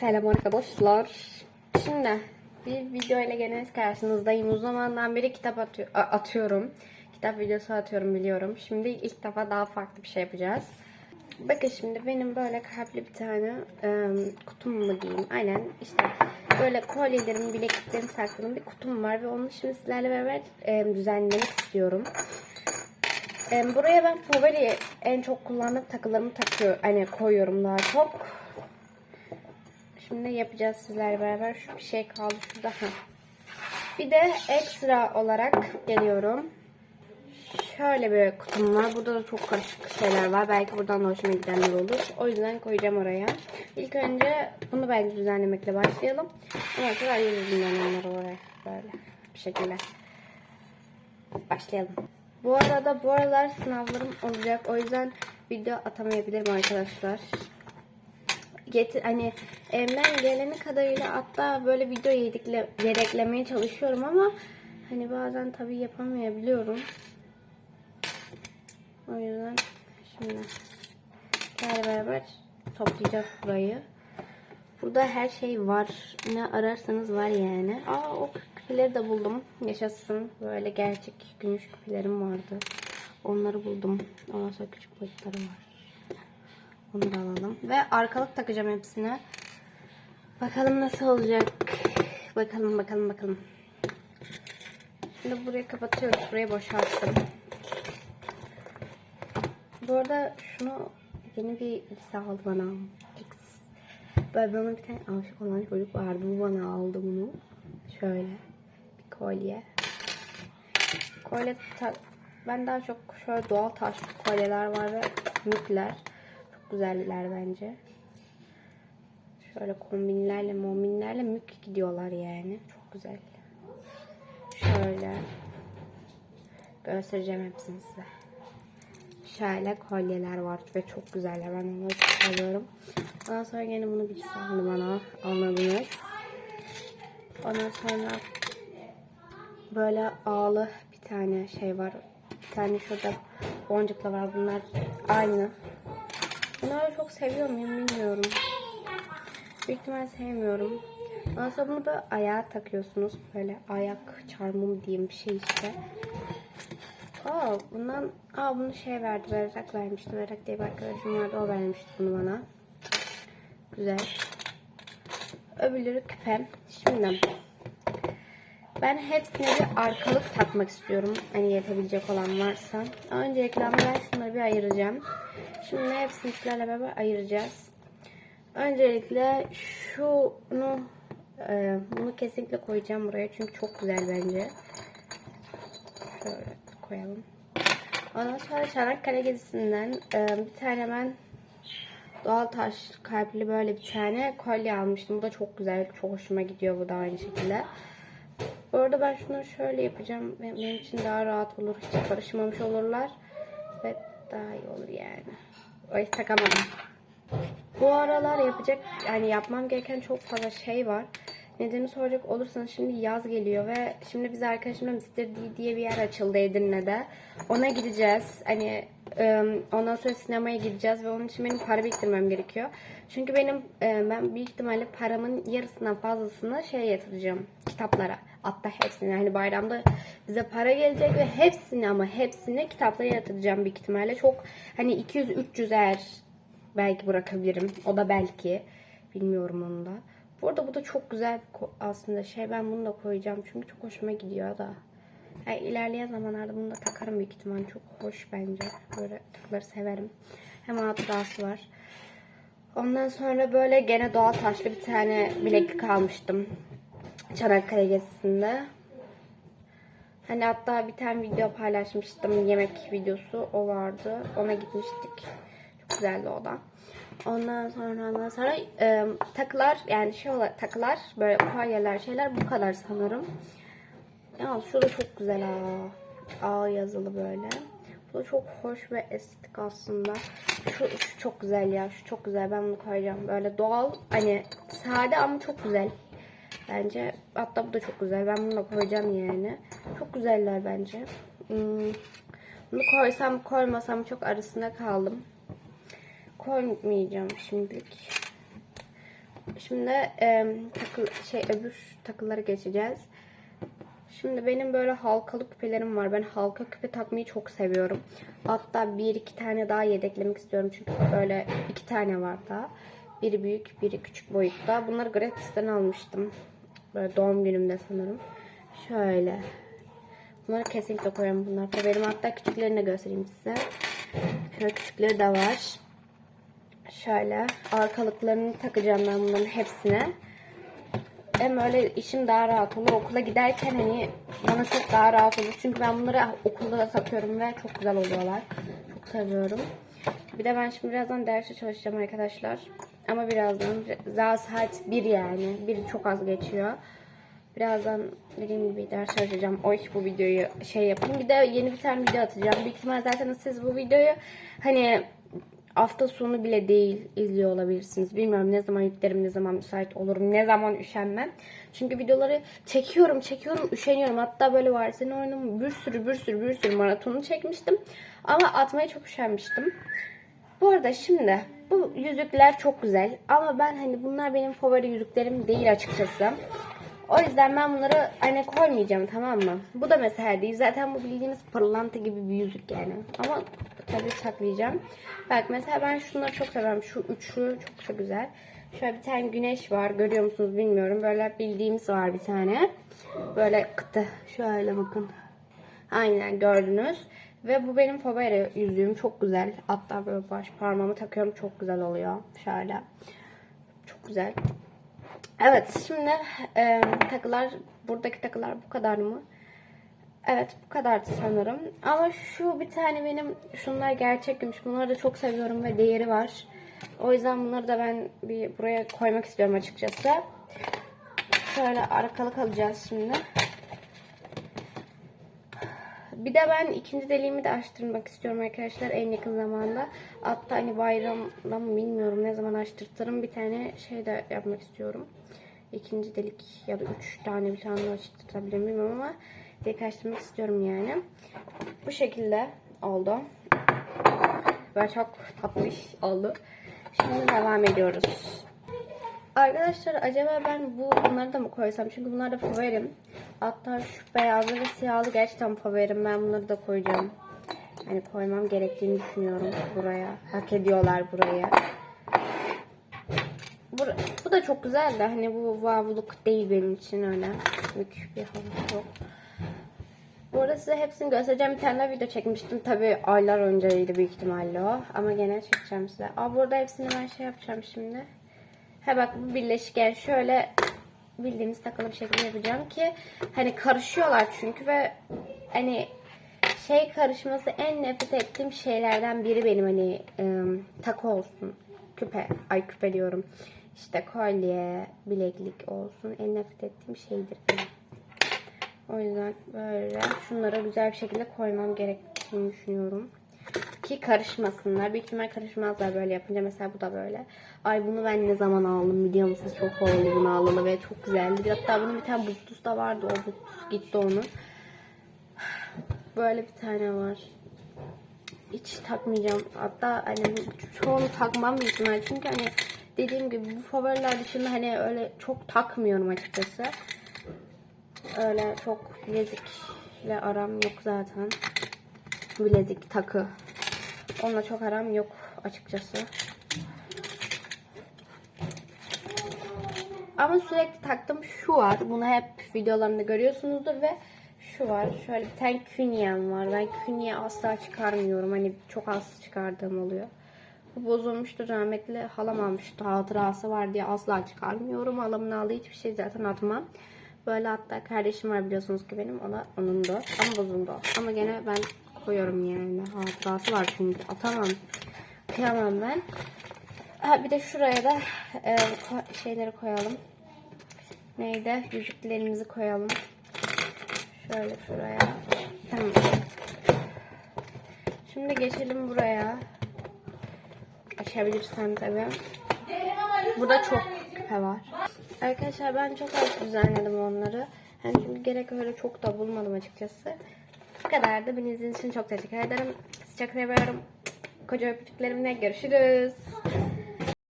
Selam arkadaşlar. Şimdi bir video ile gene karşınızdayım. Uzun zamandan beri kitap atıyor, a- atıyorum. Kitap videosu atıyorum biliyorum. Şimdi ilk defa daha farklı bir şey yapacağız. Bakın şimdi benim böyle kalpli bir tane e, kutum mu diyeyim. Aynen işte böyle kolyelerimi, bilekliklerimi sakladığım bir kutum var. Ve onu şimdi sizlerle beraber e, düzenlemek istiyorum. E, buraya ben favori en çok kullandığım takılarımı takıyor, hani koyuyorum daha çok. Şimdi yapacağız sizlerle beraber. Şu bir şey kaldı şurada. Ha. Bir de ekstra olarak geliyorum. Şöyle bir kutum var. Burada da çok karışık şeyler var. Belki buradan da hoşuma gidenler olur. O yüzden koyacağım oraya. İlk önce bunu bence düzenlemekle başlayalım. Ondan sonra ayırırım ben onları oraya. Böyle bir şekilde. Başlayalım. Bu arada bu aralar sınavlarım olacak. O yüzden video atamayabilirim arkadaşlar getir hani elimden geleni kadarıyla hatta böyle video yedikle yedeklemeye çalışıyorum ama hani bazen tabii yapamayabiliyorum. O yüzden şimdi gel beraber toplayacağız burayı. Burada her şey var. Ne ararsanız var yani. Aa o küpeleri de buldum. Yaşasın. Böyle gerçek gümüş küpelerim vardı. Onları buldum. Ondan sonra küçük boyutları var. Da alalım. Ve arkalık takacağım hepsine. Bakalım nasıl olacak. Bakalım bakalım bakalım. Şimdi burayı kapatıyoruz. Burayı boşalttım. Bu arada şunu yeni bir lise aldı bana. X. Böyle bana bir tane aşık olan çocuk vardı. Bu bana aldı bunu. Şöyle. Bir kolye. Kolye ta- ben daha çok şöyle doğal taşlı kolyeler var ve mükler. Güzeller bence. Şöyle kombinlerle, mombinlerle mük gidiyorlar yani. Çok güzel. Şöyle. Göstereceğim hepsini size. Şöyle kolyeler var ve çok güzeller. Ben onları çok seviyorum. Ondan sonra yine bunu bir aldı bana. Anladınız. Ondan sonra böyle ağlı bir tane şey var. Bir tane şurada boncukla var. Bunlar aynı. Bunları çok seviyor muyum bilmiyorum. Büyük ihtimal sevmiyorum. Ondan sonra bunu böyle ayağa takıyorsunuz. Böyle ayak çarmım diyeyim bir şey işte. Aa bundan aa bunu şey verdi. Berrak vermişti. Berrak diye bir arkadaşım vardı. O vermişti bunu bana. Güzel. Öbürleri küpem. Şimdi ben hepsine bir arkalık takmak istiyorum. Hani yetebilecek olan varsa. Öncelikle ben şunları bir ayıracağım. Şimdi hepsini sizlerle beraber ayıracağız. Öncelikle şunu e, bunu kesinlikle koyacağım buraya. Çünkü çok güzel bence. Şöyle koyalım. Ondan sonra Çanakkale gezisinden e, bir tane ben doğal taş kalpli böyle bir tane kolye almıştım. Bu da çok güzel. Çok hoşuma gidiyor bu da aynı şekilde. Bu arada ben şunu şöyle yapacağım. Benim için daha rahat olur. Hiç karışmamış olurlar. Ve daha iyi olur yani. Ay takamadım. Bu aralar yapacak yani yapmam gereken çok fazla şey var. Nedeni soracak olursanız şimdi yaz geliyor ve şimdi biz arkadaşımla Mr. D diye bir yer açıldı Edirne'de. Ona gideceğiz. Hani ondan sonra sinemaya gideceğiz ve onun için benim para biriktirmem gerekiyor. Çünkü benim ben büyük ihtimalle paramın yarısından fazlasını şeye yatıracağım. Kitaplara. Hatta hepsini. Yani bayramda bize para gelecek ve hepsini ama hepsini kitaplara yatıracağım büyük ihtimalle. Çok hani 200-300 eğer belki bırakabilirim. O da belki. Bilmiyorum onu da. Bu arada bu da çok güzel aslında şey. Ben bunu da koyacağım çünkü çok hoşuma gidiyor da. Yani ilerleyen zamanlarda bunu da takarım büyük ihtimal. Çok hoş bence. Böyle takıları severim. Hem hatırası var. Ondan sonra böyle gene doğal taşlı bir tane bileklik almıştım. Çanakkale gezisinde. Hani hatta bir tane video paylaşmıştım. Yemek videosu o vardı. Ona gitmiştik. Çok güzeldi o da. Ondan sonra ondan sonra e, takılar yani şey olarak takılar böyle kolyeler şeyler bu kadar sanırım. Ya şu da çok güzel ha. A yazılı böyle. Bu da çok hoş ve estetik aslında. Şu, şu çok güzel ya. Şu çok güzel. Ben bunu koyacağım. Böyle doğal hani sade ama çok güzel. Bence hatta bu da çok güzel. Ben bunu da koyacağım yani. Çok güzeller bence. Hmm. Bunu koysam koymasam çok arasında kaldım. Koymayacağım şimdilik. Şimdi e, takı, şey öbür takılara geçeceğiz. Şimdi benim böyle halkalı küpelerim var. Ben halka küpe takmayı çok seviyorum. Hatta bir iki tane daha yedeklemek istiyorum. Çünkü böyle iki tane var daha. Biri büyük, biri küçük boyutta. Bunları Gratis'ten almıştım. Böyle doğum günümde sanırım. Şöyle. Bunları kesinlikle koyarım bunlar. Benim hatta küçüklerini de göstereyim size. Şöyle küçükleri de var. Şöyle arkalıklarını takacağım ben bunların hepsine. Hem öyle işim daha rahat olur. Okula giderken hani bana çok daha rahat olur. Çünkü ben bunları okulda da takıyorum ve çok güzel oluyorlar. Çok seviyorum. Bir de ben şimdi birazdan derse çalışacağım arkadaşlar. Ama birazdan daha saat 1 yani. Bir çok az geçiyor. Birazdan dediğim gibi ders çalışacağım. Oy bu videoyu şey yapayım. Bir de yeni bir tane video atacağım. Büyük ihtimal zaten siz bu videoyu hani hafta sonu bile değil izliyor olabilirsiniz. Bilmiyorum ne zaman yüklerim, ne zaman müsait olurum, ne zaman üşenmem. Çünkü videoları çekiyorum, çekiyorum, üşeniyorum. Hatta böyle var senin oyunun bir sürü bir sürü bir sürü maratonu çekmiştim. Ama atmaya çok üşenmiştim. Bu arada şimdi bu yüzükler çok güzel. Ama ben hani bunlar benim favori yüzüklerim değil açıkçası. O yüzden ben bunları hani koymayacağım tamam mı? Bu da mesela değil. Zaten bu bildiğiniz pırlanta gibi bir yüzük yani. Ama tabii saklayacağım. Bak mesela ben şunları çok seviyorum. Şu üçlü çok da güzel. Şöyle bir tane güneş var. Görüyor musunuz bilmiyorum. Böyle bildiğimiz var bir tane. Böyle kıtı. Şöyle bakın. Aynen gördünüz. Ve bu benim favori yüzüğüm. Çok güzel. Hatta böyle baş parmağımı takıyorum. Çok güzel oluyor. Şöyle. Çok güzel. Evet şimdi e, takılar buradaki takılar bu kadar mı? Evet bu kadardı sanırım. Ama şu bir tane benim şunlar gerçek gümüş. Bunları da çok seviyorum ve değeri var. O yüzden bunları da ben bir buraya koymak istiyorum açıkçası. Şöyle arkalık alacağız şimdi. Bir de ben ikinci deliğimi de açtırmak istiyorum arkadaşlar en yakın zamanda. Hatta hani bayramda mı bilmiyorum ne zaman açtırtırım. Bir tane şey de yapmak istiyorum. İkinci delik ya da üç tane bir tane açtırtabilirim bilmiyorum ama delik açtırmak istiyorum yani. Bu şekilde oldu. Ve çok tatlış oldu. Şimdi devam ediyoruz. Arkadaşlar acaba ben bu bunları da mı koysam? Çünkü bunlar da favorim. Hatta şu beyazlı ve siyahlı gerçekten favorim. Ben bunları da koyacağım. Hani koymam gerektiğini düşünüyorum buraya. Hak ediyorlar buraya. Bu, bu da çok güzel de hani bu vavluk değil benim için öyle. Büyük bir hava yok. Bu arada size hepsini göstereceğim. Bir tane video çekmiştim. Tabi aylar önceydi büyük ihtimalle o. Ama gene çekeceğim size. Aa burada hepsini ben şey yapacağım şimdi. Ha bak bu birleşken şöyle bildiğimiz takılı bir şekilde yapacağım ki hani karışıyorlar çünkü ve hani şey karışması en nefret ettiğim şeylerden biri benim hani ıı, takı olsun küpe ay küpe diyorum işte kolye bileklik olsun en nefret ettiğim şeydir benim. O yüzden böyle şunlara güzel bir şekilde koymam gerektiğini düşünüyorum. Ki karışmasınlar. Büyük ihtimal karışmazlar böyle yapınca. Mesela bu da böyle. Ay bunu ben ne zaman aldım biliyor musunuz? Çok oldu bunu alalı ve çok güzeldi. Hatta bunun bir tane butlusu da vardı. O butlusu gitti onu. Böyle bir tane var. Hiç takmayacağım. Hatta hani çoğunu takmam büyük ihtimal. Çünkü hani dediğim gibi bu favoriler dışında hani öyle çok takmıyorum açıkçası. Öyle çok bilezikle aram yok zaten. Bilezik, takı. Onunla çok aram yok açıkçası. Ama sürekli taktım şu var. Bunu hep videolarımda görüyorsunuzdur ve şu var. Şöyle bir tane künyem var. Ben künye asla çıkarmıyorum. Hani çok az çıkardığım oluyor. Bu bozulmuştu rahmetli. Halam almıştı. Hatırası var diye asla çıkarmıyorum. Halamın aldığı hiçbir şey zaten atmam. Böyle hatta kardeşim var biliyorsunuz ki benim. Ona onun da. Ama bozuldu. Ama gene ben koyuyorum yani. Hatırası var çünkü. Atamam. Kıyamam ben. Ha, bir de şuraya da e, ko- şeyleri koyalım. Neydi? Yüzüklerimizi koyalım. Şöyle şuraya. Tamam. Şimdi geçelim buraya. Açabilirsem tabii. Burada çok küpe var. Arkadaşlar ben çok az düzenledim onları. Yani çünkü gerek öyle çok da bulmadım açıkçası. Bu kadar da beni izlediğiniz için çok teşekkür ederim. Sizi çok seviyorum. Koca öpücüklerimle görüşürüz.